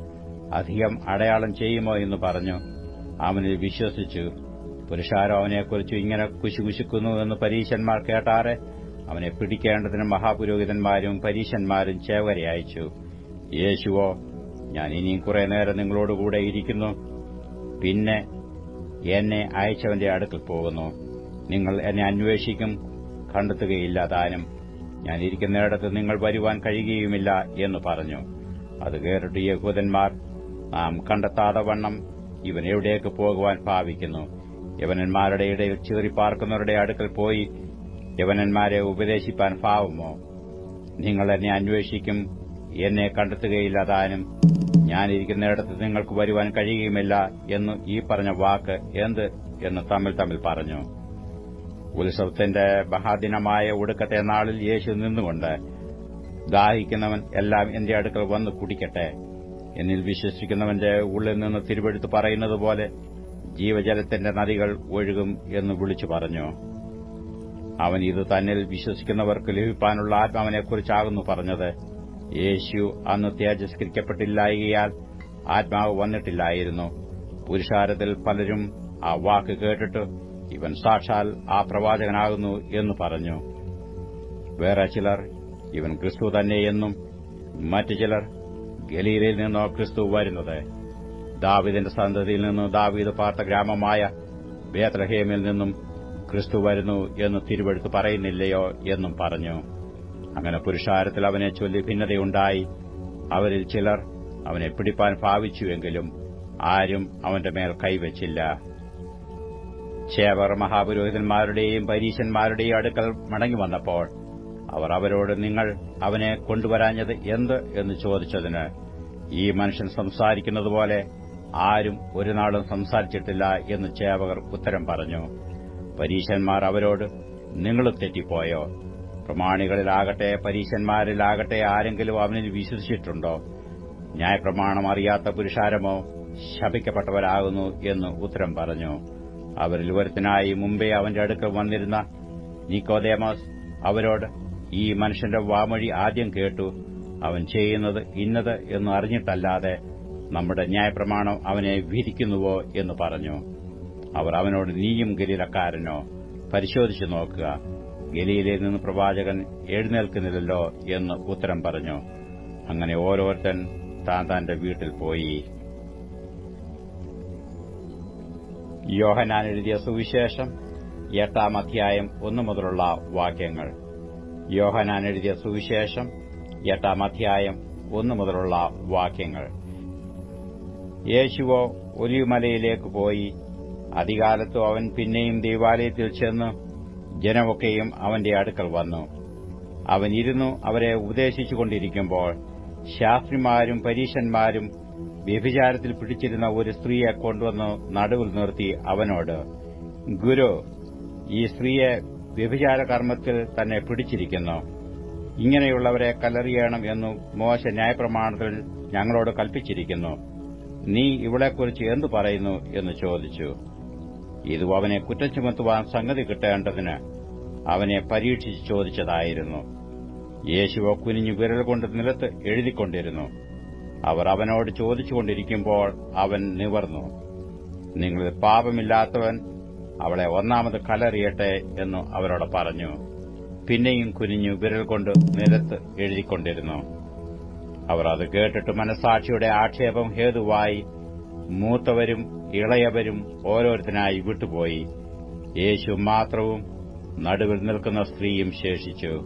അധികം അടയാളം ചെയ്യുമോ എന്ന് പറഞ്ഞു. അവനിൽ വിശ്വസിച്ചു. പുരുഷാരം അവനെക്കുറിച്ച് ഇങ്ങനെ കുശുകുശുക്കുന്നു എന്ന് പരീശന്മാർ കേട്ടാറെ അവനെ പിടിക്കേണ്ടതിന് മഹാപുരോഹിതന്മാരും പരീശന്മാരും ചേവരെ അയച്ചു. യേശുവോ ഞാൻ ഇനിയും കുറെ നേരം നിങ്ങളോടുകൂടെ ഇരിക്കുന്നു. പിന്നെ എന്നെ അയച്ചവന്റെ അടുക്കൽ പോകുന്നു. നിങ്ങൾ എന്നെ അന്വേഷിക്കും. കണ്ടെത്തുകയില്ല താനും ഞാനിരിക്കുന്നിടത്ത് നിങ്ങൾ വരുവാൻ കഴിയുകയുമില്ല എന്ന് പറഞ്ഞു. അത് കേട്ടിട്ട് യഹൂദന്മാർ നാം കണ്ടെത്താതെ വണ്ണം ഇവൻ എവിടേക്ക് പോകുവാൻ ഭാവിക്കുന്നു? യവനന്മാരുടെ ഇടയിൽ ചീറിപ്പാർക്കുന്നവരുടെ അടുക്കൽ പോയി യവനന്മാരെ ഉപദേശിപ്പാൻ ഭാവമോ നിങ്ങൾ എന്നെ അന്വേഷിക്കും എന്നെ കണ്ടെത്തുകയില്ല താനും ഞാനിരിക്കുന്നിടത്ത് നിങ്ങൾക്ക് വരുവാൻ കഴിയുകയുമില്ല എന്ന് ഈ പറഞ്ഞ വാക്ക് എന്ത് എന്ന് തമ്മിൽ തമ്മിൽ പറഞ്ഞു. ഉത്സവത്തിന്റെ മഹാദിനമായ ഒടുക്കത്തെ നാളിൽ യേശു നിന്നുകൊണ്ട് ദാഹിക്കുന്നവൻ എല്ലാം എന്റെ അടുക്കൽ വന്ന് കുടിക്കട്ടെ. എന്നിൽ വിശ്വസിക്കുന്നവന്റെ ഉള്ളിൽ നിന്ന് തിരുവെടുത്ത് പറയുന്നത് പോലെ ജീവജലത്തിന്റെ നദികൾ ഒഴുകും എന്ന് വിളിച്ചു പറഞ്ഞു. അവൻ ഇത് തന്നിൽ വിശ്വസിക്കുന്നവർക്ക് ലഭിക്കാനുള്ള ആത്മാവിനെക്കുറിച്ചാകുന്നു പറഞ്ഞത്. യേശു അന്ന് തേജസ്കരിക്കപ്പെട്ടില്ലായകയാൽ ആത്മാവ് വന്നിട്ടില്ലായിരുന്നു. പുരുഷാരത്തിൽ പലരും ആ വാക്ക് കേട്ടിട്ട് ഇവൻ സാക്ഷാൽ ആ പ്രവാചകനാകുന്നു എന്ന് പറഞ്ഞു. വേറെ ചിലർ ഇവൻ ക്രിസ്തു തന്നെയെന്നും മറ്റു ചിലർ ഗലീലയിൽ നിന്നോ ക്രിസ്തു വരുന്നത്. ദാവിദിന്റെ സന്തതിയിൽ നിന്നും ദാവീദ് പാർത്ത ഗ്രാമമായ ബേത്രഹേമിൽ നിന്നും ക്രിസ്തു വരുന്നു എന്ന് തിരുവെടുത്ത് പറയുന്നില്ലയോ എന്നും പറഞ്ഞു. അങ്ങനെ പുരുഷാരത്തിൽ അവനെ ചൊല്ലി ഭിന്നതയുണ്ടായി. അവരിൽ ചിലർ അവനെ പിടിപ്പാൻ ഭാവിച്ചുവെങ്കിലും ആരും അവന്റെ മേൽ കൈവച്ചില്ല. ചേവർ മഹാപുരോഹിതന്മാരുടെയും പരീശന്മാരുടെയും അടുക്കൽ മടങ്ങി വന്നപ്പോൾ അവർ അവരോട് നിങ്ങൾ അവനെ കൊണ്ടുവരാഞ്ഞത് എന്ത്? എന്ന് ചോദിച്ചതിന് ഈ മനുഷ്യൻ സംസാരിക്കുന്നതുപോലെ ആരും ഒരു നാളും സംസാരിച്ചിട്ടില്ല എന്ന് ചേവകർ ഉത്തരം പറഞ്ഞു. പരീശന്മാർ അവരോട് നിങ്ങളും തെറ്റിപ്പോയോ? പ്രമാണികളിലാകട്ടെ പരീശന്മാരിലാകട്ടെ ആരെങ്കിലും അവനിൽ വിശ്വസിച്ചിട്ടുണ്ടോ? ന്യായപ്രമാണം അറിയാത്ത പുരുഷാരമോ ശപിക്കപ്പെട്ടവരാകുന്നു എന്ന് ഉത്തരം പറഞ്ഞു. അവരിൽ ഒരുത്തനായി മുമ്പേ അവന്റെ അടുക്കൽ വന്നിരുന്ന നിക്കോദേമോസ് അവരോട് ഈ മനുഷ്യന്റെ വാമൊഴി ആദ്യം കേട്ടു. അവൻ ചെയ്യുന്നത് ഇന്നത് എന്ന് അറിഞ്ഞിട്ടല്ലാതെ നമ്മുടെ ന്യായപ്രമാണം അവനെ വിധിക്കുന്നുവോ എന്ന് പറഞ്ഞു. അവർ അവനോട് നീയും ഗലീലക്കാരനോ പരിശോധിച്ചു നോക്കുക. ഗലീലയിൽ നിന്ന് പ്രവാചകൻ എഴുന്നേൽക്കുന്നില്ലല്ലോ എന്ന് ഉത്തരം പറഞ്ഞു. അങ്ങനെ ഓരോരുത്തൻ താൻ തന്റെ വീട്ടിൽ പോയി. യോഹനാൻ എഴുതിയ സുവിശേഷം എട്ടാം അധ്യായം ഒന്നു മുതലുള്ള വാക്യങ്ങൾ. യോഹനാൻ എഴുതിയ സുവിശേഷം എട്ടാം അധ്യായം ഒന്നു മുതലുള്ള വാക്യങ്ങൾ. യേശുവോ ഒലിയുമലയിലേക്ക് പോയി. അധികാലത്തു അവൻ പിന്നെയും ദേവാലയത്തിൽ ചെന്ന് ജനമൊക്കെയും അവന്റെ അടുക്കൽ വന്നു. അവൻ ഇരുന്നു അവരെ ഉപദേശിച്ചുകൊണ്ടിരിക്കുമ്പോൾ ശാസ്ത്രിമാരും പരീശന്മാരും വ്യഭിചാരത്തിൽ പിടിച്ചിരുന്ന ഒരു സ്ത്രീയെ കൊണ്ടുവന്ന് നടുവിൽ നിർത്തി അവനോട് ഗുരു ഈ സ്ത്രീയെ വ്യഭിചാര കർമ്മത്തിൽ തന്നെ പിടിച്ചിരിക്കുന്നു. ഇങ്ങനെയുള്ളവരെ കല്ലെറിയണം എന്നു മോശ ന്യായപ്രമാണത്തിൽ ഞങ്ങളോട് കൽപ്പിച്ചിരിക്കുന്നു. നീ ഇവളെക്കുറിച്ച് എന്തു പറയുന്നു? എന്ന് ചോദിച്ചു. ഇതു അവനെ കുറ്റം ചുമത്തുവാൻ സംഗതി കിട്ടേണ്ടതിന് അവനെ പരീക്ഷിച്ച് ചോദിച്ചതായിരുന്നു. യേശുവോ കുനിഞ്ഞു വിരൽ കൊണ്ട് നിലത്ത് എഴുതിക്കൊണ്ടിരുന്നു. അവർ അവനോട് ചോദിച്ചുകൊണ്ടിരിക്കുമ്പോൾ അവൻ നിവർന്നു. നിങ്ങൾ പാപമില്ലാത്തവൻ അവളെ ഒന്നാമത് കലറിയട്ടെ എന്നു അവരോട് പറഞ്ഞു. പിന്നെയും കുനിഞ്ഞു വിരൽ കൊണ്ട് നിലത്ത് എഴുതിക്കൊണ്ടിരുന്നു. അവർ അത് കേട്ടിട്ട് മനസാക്ഷിയുടെ ആക്ഷേപം ഹേതുവായി മൂത്തവരും ഇളയവരും ഓരോരുത്തരായി വിട്ടുപോയി. യേശു മാത്രവും നടുവിൽ നിൽക്കുന്ന സ്ത്രീയും ശേഷിച്ചു.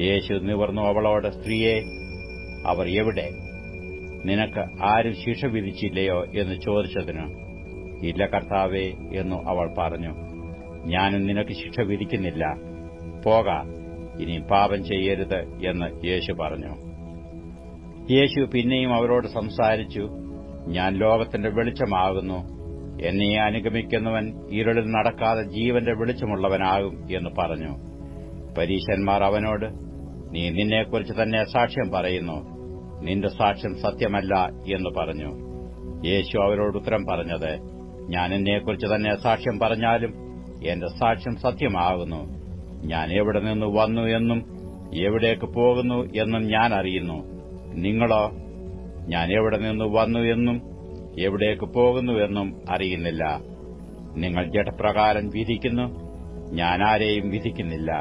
യേശു നിവർന്നു അവളോട് സ്ത്രീയെ അവർ എവിടെ? നിനക്ക് ആരും ശിക്ഷ വിധിച്ചില്ലയോ എന്ന് ചോദിച്ചതിന് ഇല്ല കർത്താവേ എന്നു അവൾ പറഞ്ഞു. ഞാനും നിനക്ക് ശിക്ഷ വിധിക്കുന്നില്ല. പോക. ഇനി പാപം ചെയ്യരുത് എന്ന് യേശു പറഞ്ഞു. യേശു പിന്നെയും അവരോട് സംസാരിച്ചു. ഞാൻ ലോകത്തിന്റെ വെളിച്ചമാകുന്നു. എന്നെ അനുഗമിക്കുന്നവൻ ഇരുളിൽ നടക്കാതെ ജീവന്റെ വെളിച്ചമുള്ളവനാകും എന്ന് പറഞ്ഞു. പരീശന്മാർ അവനോട് നീ നിന്നെക്കുറിച്ച് തന്നെ സാക്ഷ്യം പറയുന്നു. നിന്റെ സാക്ഷ്യം സത്യമല്ല എന്ന് പറഞ്ഞു. യേശു അവരോട് ഉത്തരം പറഞ്ഞത് ഞാൻ എന്നെക്കുറിച്ച് തന്നെ സാക്ഷ്യം പറഞ്ഞാലും എന്റെ സാക്ഷ്യം സത്യമാകുന്നു. ഞാൻ എവിടെ നിന്ന് വന്നു എന്നും എവിടേക്ക് പോകുന്നു എന്നും ഞാൻ അറിയുന്നു. നിങ്ങളോ? ഞാൻ എവിടെ നിന്ന് വന്നു എന്നും എവിടേക്ക് പോകുന്നുവെന്നും അറിയുന്നില്ല. നിങ്ങൾ ജഡപ്രകാരം വിധിക്കുന്നു ഞാൻ വിധിക്കുന്നില്ല.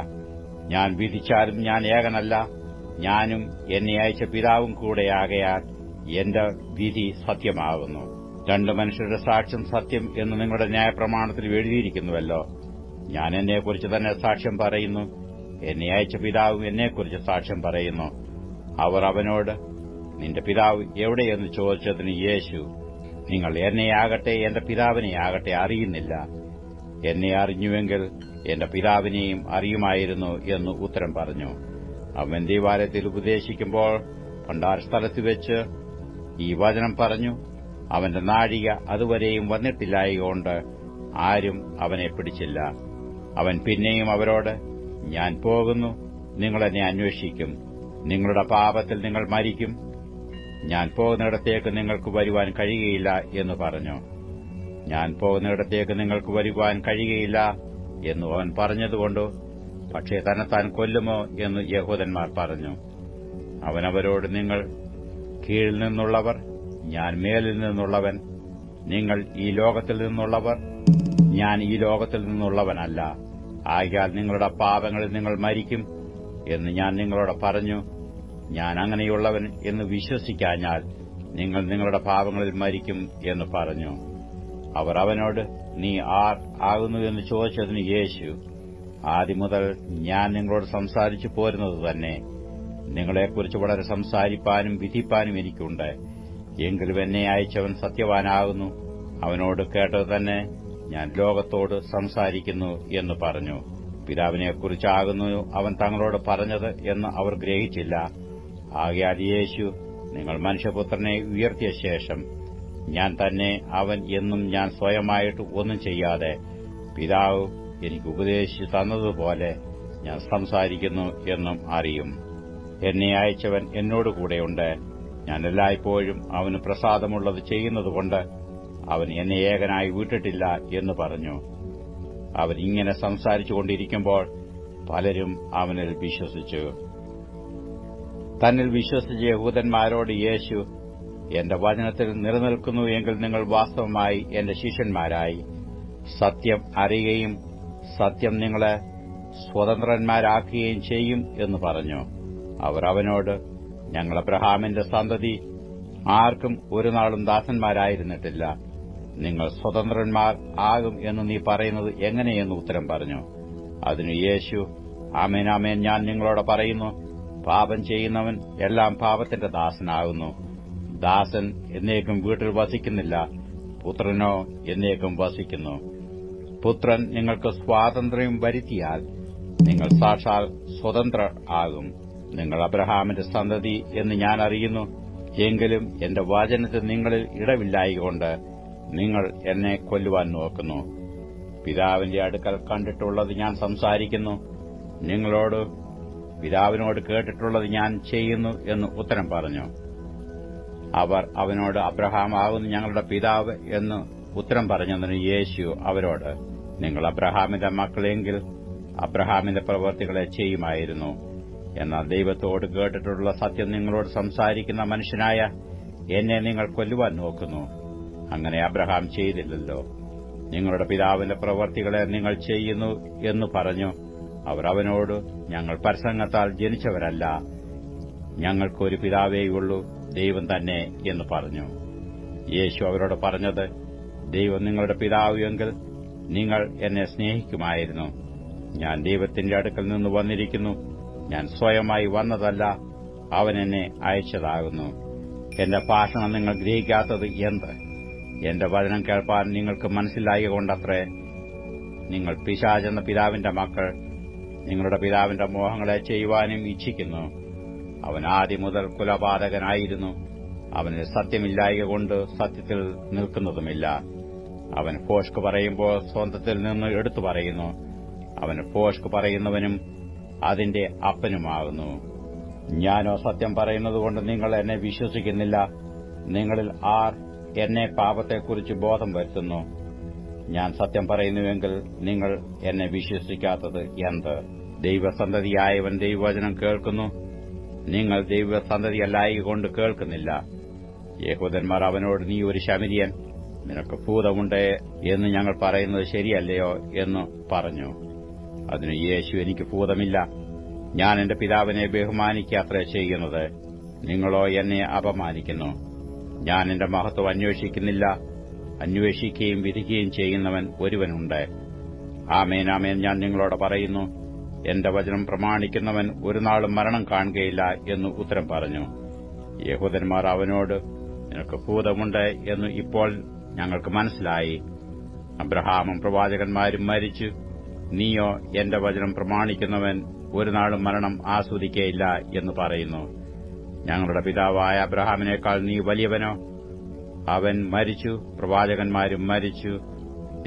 ഞാൻ വിധിച്ചാലും ഞാൻ ഏകനല്ല. ഞാനും എന്നെ അയച്ച പിതാവും കൂടെയാകയാൽ എന്റെ വിധി സത്യമാകുന്നു. രണ്ടു മനുഷ്യരുടെ സാക്ഷ്യം സത്യം എന്ന് നിങ്ങളുടെ ന്യായപ്രമാണത്തിൽ എഴുതിയിരിക്കുന്നുവല്ലോ. ഞാൻ എന്നെക്കുറിച്ച് തന്നെ സാക്ഷ്യം പറയുന്നു. എന്നെ അയച്ച പിതാവും എന്നെക്കുറിച്ച് സാക്ഷ്യം പറയുന്നു. അവർ അവനോട് നിന്റെ പിതാവ് എവിടെയെന്ന് ചോദിച്ചതിന് യേശു നിങ്ങൾ എന്നെയാകട്ടെ എന്റെ പിതാവിനെയാകട്ടെ അറിയുന്നില്ല. എന്നെ അറിഞ്ഞുവെങ്കിൽ എന്റെ പിതാവിനെയും അറിയുമായിരുന്നു എന്ന് ഉത്തരം പറഞ്ഞു. അവൻ ദൈവാലയത്തിൽ ഉപദേശിക്കുമ്പോൾ ഭണ്ഡാര സ്ഥലത്ത് വെച്ച് ഈ വചനം പറഞ്ഞു. അവന്റെ നാഴിക അതുവരെയും വന്നിട്ടില്ലായകൊണ്ട് ആരും അവനെ പിടിച്ചില്ല. അവൻ പിന്നെയും അവരോട് ഞാൻ പോകുന്നു. നിങ്ങളെന്നെ അന്വേഷിക്കും. നിങ്ങളുടെ പാപത്തിൽ നിങ്ങൾ മരിക്കും. ഞാൻ പോകുന്നിടത്തേക്ക് നിങ്ങൾക്ക് വരുവാൻ കഴിയുകയില്ല എന്ന് പറഞ്ഞു. ഞാൻ പോകുന്നിടത്തേക്ക് നിങ്ങൾക്ക് വരുവാൻ കഴിയുകയില്ല എന്ന് അവൻ പറഞ്ഞതുകൊണ്ട് പക്ഷേ തന്നെത്താൻ കൊല്ലുമോ എന്ന് യഹൂദന്മാർ പറഞ്ഞു. അവനവരോട് നിങ്ങൾ കീഴിൽ നിന്നുള്ളവർ ഞാൻ മേലിൽ നിന്നുള്ളവൻ നിങ്ങൾ ഈ ലോകത്തിൽ നിന്നുള്ളവർ ഞാൻ ഈ ലോകത്തിൽ നിന്നുള്ളവനല്ല. ആകയാൽ നിങ്ങളുടെ പാപങ്ങളിൽ നിങ്ങൾ മരിക്കും എന്ന് ഞാൻ നിങ്ങളോട് പറഞ്ഞു. ഞാൻ അങ്ങനെയുള്ളവൻ എന്ന് വിശ്വസിക്കാഞ്ഞാൽ നിങ്ങൾ നിങ്ങളുടെ പാപങ്ങളിൽ മരിക്കും എന്ന് പറഞ്ഞു. അവർ അവനോട് നീ ആർ ആകുന്നു? എന്ന് ചോദിച്ചതിന് യേശു ആദ്യം മുതൽ ഞാൻ നിങ്ങളോട് സംസാരിച്ചു പോരുന്നത് തന്നെ നിങ്ങളെക്കുറിച്ച് വളരെ സംസാരിപ്പാനും വിധിപ്പാനും എനിക്കുണ്ട്. എങ്കിലും എന്നെ അയച്ചവൻ സത്യവാനാകുന്നു. അവനോട് കേട്ടത് തന്നെ ഞാൻ ലോകത്തോട് സംസാരിക്കുന്നു എന്ന് പറഞ്ഞു. പിതാവിനെക്കുറിച്ചാകുന്നു അവൻ തങ്ങളോട് പറഞ്ഞത് എന്ന് അവർ ഗ്രഹിച്ചില്ല. ആകയാൽ യേശു നിങ്ങൾ മനുഷ്യപുത്രനെ ഉയർത്തിയ ശേഷം ഞാൻ തന്നെ അവൻ എന്നും ഞാൻ സ്വയമായിട്ട് ഒന്നും ചെയ്യാതെ പിതാവ് എനിക്ക് ഉപദേശിച്ചു തന്നതുപോലെ ഞാൻ സംസാരിക്കുന്നു എന്നും അറിയും. എന്നെ അയച്ചവൻ എന്നോട് കൂടെയുണ്ട് ഞാൻ എല്ലായ്പ്പോഴും അവന് പ്രസാദമുള്ളത് ചെയ്യുന്നതുകൊണ്ട് അവൻ എന്നെ ഏകനായി വിട്ടിട്ടില്ല എന്ന് പറഞ്ഞു. അവൻ ഇങ്ങനെ സംസാരിച്ചുകൊണ്ടിരിക്കുമ്പോൾ പലരും അവനിൽ വിശ്വസിച്ചു. തന്നിൽ വിശ്വസിച്ച യഹൂദന്മാരോട് യേശു എന്റെ വചനത്തിൽ നിലനിൽക്കുന്നു എങ്കിൽ നിങ്ങൾ വാസ്തവമായി എന്റെ ശിഷ്യന്മാരായി. സത്യം അറിയുകയും സത്യം നിങ്ങളെ സ്വതന്ത്രന്മാരാക്കുകയും ചെയ്യും എന്ന് പറഞ്ഞു. അവർ അവനോട് ഞങ്ങൾ അബ്രഹാമിന്റെ സന്തതി. ആർക്കും ഒരു നാളും ദാസന്മാരായിരുന്നിട്ടില്ല. നിങ്ങൾ സ്വതന്ത്രന്മാർ ആകും എന്ന് നീ പറയുന്നത് എങ്ങനെയെന്ന് ഉത്തരം പറഞ്ഞു. അതിനു യേശു ആമേനാമേൻ ഞാൻ നിങ്ങളോട് പറയുന്നു. പാപം ചെയ്യുന്നവൻ എല്ലാം പാപത്തിന്റെ ദാസനാകുന്നു. ദാസൻ എന്നേക്കും വീട്ടിൽ വസിക്കുന്നില്ല. പുത്രനോ എന്നേക്കും വസിക്കുന്നു. പുത്രൻ നിങ്ങൾക്ക് സ്വാതന്ത്ര്യം വരുത്തിയാൽ നിങ്ങൾ സാക്ഷാൽ സ്വതന്ത്ര ആകും. നിങ്ങൾ അബ്രഹാമിന്റെ സന്തതി എന്ന് ഞാൻ അറിയുന്നു. എങ്കിലും എന്റെ വചനത്തിൽ നിങ്ങളിൽ ഇടവില്ലായികൊണ്ട് നിങ്ങൾ എന്നെ കൊല്ലുവാൻ നോക്കുന്നു. പിതാവിന്റെ അടുക്കൽ കണ്ടിട്ടുള്ളത് ഞാൻ സംസാരിക്കുന്നു. നിങ്ങളോട് പിതാവിനോട് കേട്ടിട്ടുള്ളത് ഞാൻ ചെയ്യുന്നു എന്ന് ഉത്തരം പറഞ്ഞു. അവർ അവനോട് അബ്രഹാം ആകുന്നു ഞങ്ങളുടെ പിതാവ് എന്ന് ഉത്തരം പറഞ്ഞതിന് യേശു അവരോട് നിങ്ങൾ അബ്രഹാമിന്റെ മക്കളെങ്കിൽ അബ്രഹാമിന്റെ പ്രവൃത്തികളെ ചെയ്യുമായിരുന്നു. എന്നാൽ ദൈവത്തോട് കേട്ടിട്ടുള്ള സത്യം നിങ്ങളോട് സംസാരിക്കുന്ന മനുഷ്യനായ എന്നെ നിങ്ങൾ കൊല്ലുവാൻ നോക്കുന്നു. അങ്ങനെ അബ്രഹാം ചെയ്തില്ലല്ലോ. നിങ്ങളുടെ പിതാവിന്റെ പ്രവർത്തികളെ നിങ്ങൾ ചെയ്യുന്നു എന്ന് പറഞ്ഞു. അവർ അവനോട് ഞങ്ങൾ പരസംഗത്താൽ ജനിച്ചവരല്ല. ഞങ്ങൾക്കൊരു പിതാവേയുള്ളൂ ദൈവം തന്നെ എന്ന് പറഞ്ഞു. യേശു അവരോട് പറഞ്ഞത് ദൈവം നിങ്ങളുടെ പിതാവ് എങ്കിൽ നിങ്ങൾ എന്നെ സ്നേഹിക്കുമായിരുന്നു. ഞാൻ ദൈവത്തിന്റെ അടുക്കൽ നിന്ന് വന്നിരിക്കുന്നു. ഞാൻ സ്വയമായി വന്നതല്ല അവൻ എന്നെ അയച്ചതാകുന്നു. എന്റെ ഭാഷണം നിങ്ങൾ ഗ്രഹിക്കാത്തത് എന്ത്? എന്റെ വചനം കേൾപ്പാൻ നിങ്ങൾക്ക് മനസ്സിലായ കൊണ്ടത്രേ നിങ്ങൾ പിശാചെന്ന പിതാവിന്റെ മക്കൾ നിങ്ങളുടെ പിതാവിന്റെ മോഹങ്ങളെ ചെയ്യുവാനും ഇച്ഛിക്കുന്നു. അവൻ ആദ്യം മുതൽ കുലപാതകനായിരുന്നു. അവന് സത്യമില്ലായക കൊണ്ട് സത്യത്തിൽ നിൽക്കുന്നതുമില്ല. അവൻ ഫോഷ്ക്ക് പറയുമ്പോൾ സ്വന്തത്തിൽ നിന്ന് എടുത്തു പറയുന്നു. അവൻ ഫോഷ്ക്ക് പറയുന്നവനും അതിന്റെ അപ്പനുമാകുന്നു. ഞാനോ സത്യം പറയുന്നതുകൊണ്ട് നിങ്ങൾ എന്നെ വിശ്വസിക്കുന്നില്ല. നിങ്ങളിൽ ആർ എന്നെ പാപത്തെക്കുറിച്ച് ബോധം വരുത്തുന്നു? ഞാൻ സത്യം പറയുന്നുവെങ്കിൽ നിങ്ങൾ എന്നെ വിശ്വസിക്കാത്തത് എന്ത്? ദൈവസന്തതിയായവൻ ദൈവവചനം കേൾക്കുന്നു. നിങ്ങൾ ദൈവസന്തതിയല്ലായികൊണ്ട് കേൾക്കുന്നില്ല. യഹൂദന്മാർ അവനോട് നീ ഒരു ശമരിയൻ. നിനക്ക് ഭൂതമുണ്ട് എന്ന് ഞങ്ങൾ പറയുന്നത് ശരിയല്ലയോ എന്ന് പറഞ്ഞു. അതിന് യേശു എനിക്ക് ഭൂതമില്ല. ഞാൻ എന്റെ പിതാവിനെ ബഹുമാനിക്കാത്ര ചെയ്യുന്നത്. നിങ്ങളോ എന്നെ അപമാനിക്കുന്നു. ഞാൻ എന്റെ മഹത്വം അന്വേഷിക്കുന്നില്ല. അന്വേഷിക്കുകയും വിധിക്കുകയും ചെയ്യുന്നവൻ ഒരുവനുണ്ട്. ആമേൻ ആമേൻ. ഞാൻ നിങ്ങളോട് പറയുന്നു എന്റെ വചനം പ്രമാണിക്കുന്നവൻ ഒരു നാളും മരണം കാണുകയില്ല എന്ന് ഉത്തരം പറഞ്ഞു. യഹൂദന്മാർ അവനോട് നിനക്ക് ഭൂതമുണ്ട് എന്ന് ഇപ്പോൾ ഞങ്ങൾക്ക് മനസ്സിലായി. അബ്രഹാമും പ്രവാചകന്മാരും മരിച്ചു. നീയോ എന്റെ വചനം പ്രമാണിക്കുന്നവൻ ഒരു നാളും മരണം ആസ്വദിക്കയില്ല എന്ന് പറയുന്നു. ഞങ്ങളുടെ പിതാവായ അബ്രഹാമിനേക്കാൾ നീ വലിയവനോ? അവൻ മരിച്ചു പ്രവാചകന്മാരും മരിച്ചു.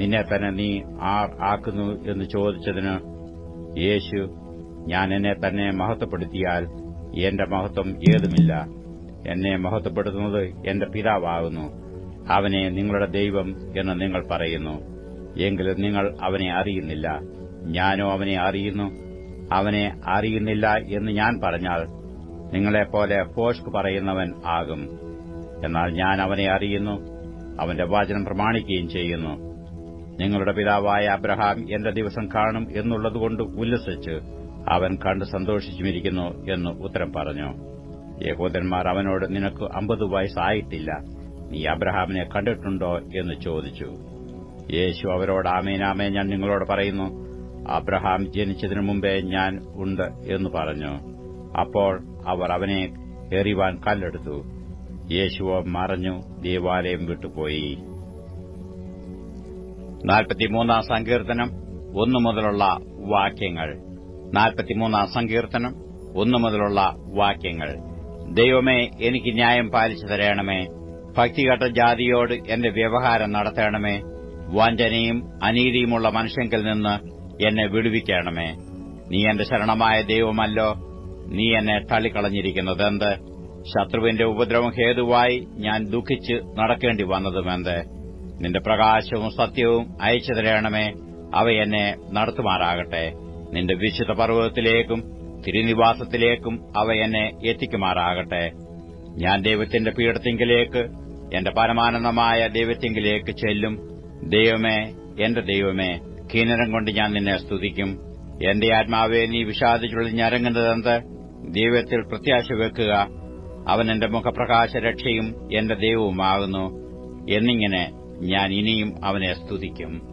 നിന്നെ തന്നെ നീ ആർ ആക്കുന്നു എന്ന് ചോദിച്ചതിന് യേശു ഞാൻ എന്നെ തന്നെ മഹത്വപ്പെടുത്തിയാൽ എന്റെ മഹത്വം ഏതുമില്ല. എന്നെ മഹത്വപ്പെടുത്തുന്നത് എന്റെ പിതാവാകുന്നു. അവനെ നിങ്ങളുടെ ദൈവം എന്ന് നിങ്ങൾ പറയുന്നു. എങ്കിലും നിങ്ങൾ അവനെ അറിയുന്നില്ല. ഞാനോ അവനെ അറിയുന്നു? അവനെ അറിയുന്നില്ല എന്ന് ഞാൻ പറഞ്ഞാൽ നിങ്ങളെപ്പോലെ ഫോഷ്ക് പറയുന്നവൻ ആകും. എന്നാൽ ഞാൻ അവനെ അറിയുന്നു അവന്റെ വാചനം പ്രമാണിക്കുകയും ചെയ്യുന്നു. നിങ്ങളുടെ പിതാവായ അബ്രഹാം എന്റെ ദിവസം കാണും എന്നുള്ളതുകൊണ്ട് ഉല്ലസിച്ച് അവൻ കണ്ട് സന്തോഷിച്ചുമിരിക്കുന്നു എന്ന് ഉത്തരം പറഞ്ഞു. യഹോദന്മാർ അവനോട് നിനക്ക് അമ്പത് വയസ്സായിട്ടില്ല. നീ അബ്രഹാമിനെ കണ്ടിട്ടുണ്ടോ എന്ന് ചോദിച്ചു. യേശു അവരോട് ആമേനാമേ ഞാൻ നിങ്ങളോട് പറയുന്നു അബ്രഹാം ജനിച്ചതിനു മുമ്പേ ഞാൻ ഉണ്ട് എന്ന് പറഞ്ഞു. അപ്പോൾ അവർ അവനെ എറിവാൻ കല്ലെടുത്തു. യേശുവോ മറഞ്ഞു ദേവാലയം വിട്ടുപോയി. നാൽപ്പത്തിമൂന്നാം സങ്കീർത്തനം ഒന്നു മുതലുള്ള വാക്യങ്ങൾ. നാൽപ്പത്തിമൂന്നാം സങ്കീർത്തനം ഒന്നു മുതലുള്ള വാക്യങ്ങൾ. ദൈവമേ എനിക്ക് ന്യായം പാലിച്ചു തരണമേ ഭക്തികെട്ട ജാതിയോട് എന്റെ വ്യവഹാരം നടത്തണമേ. വഞ്ചനയും അനീതിയുമുള്ള മനുഷ്യങ്കിൽ നിന്ന് എന്നെ വിടുവിക്കണമേ. നീ എന്റെ ശരണമായ ദൈവമല്ലോ. നീ എന്നെ തള്ളിക്കളഞ്ഞിരിക്കുന്നതെന്ത്? ശത്രുവിന്റെ ഉപദ്രവം ഹേതുവായി ഞാൻ ദുഃഖിച്ച് നടക്കേണ്ടി വന്നതുമെന്ത്? നിന്റെ പ്രകാശവും സത്യവും അയച്ചു തരണമേ. അവ എന്നെ നടത്തുമാറാകട്ടെ. നിന്റെ വിശുദ്ധ പർവതത്തിലേക്കും തിരുനിവാസത്തിലേക്കും അവ എന്നെ എത്തിക്കുമാറാകട്ടെ. ഞാൻ ദൈവത്തിന്റെ പീഠത്തിങ്കിലേക്ക് എന്റെ പരമാനന്ദമായ ദൈവത്തിങ്കിലേക്ക് ചെല്ലും. ദൈവമേ എന്റെ ദൈവമേ കിന്നരം കൊണ്ട് ഞാൻ നിന്നെ സ്തുതിക്കും. എന്റെ ആത്മാവെ നീ വിഷാദിച്ചുള്ളിൽ ഞരങ്ങുന്നതെന്ത്? ദൈവത്തിൽ പ്രത്യാശ വെക്കുക. അവൻ എന്റെ മുഖപ്രകാശ രക്ഷയും എന്റെ ദൈവവുമാകുന്നു. എന്നിങ്ങനെ ഞാൻ ഇനിയും അവനെ സ്തുതിക്കും.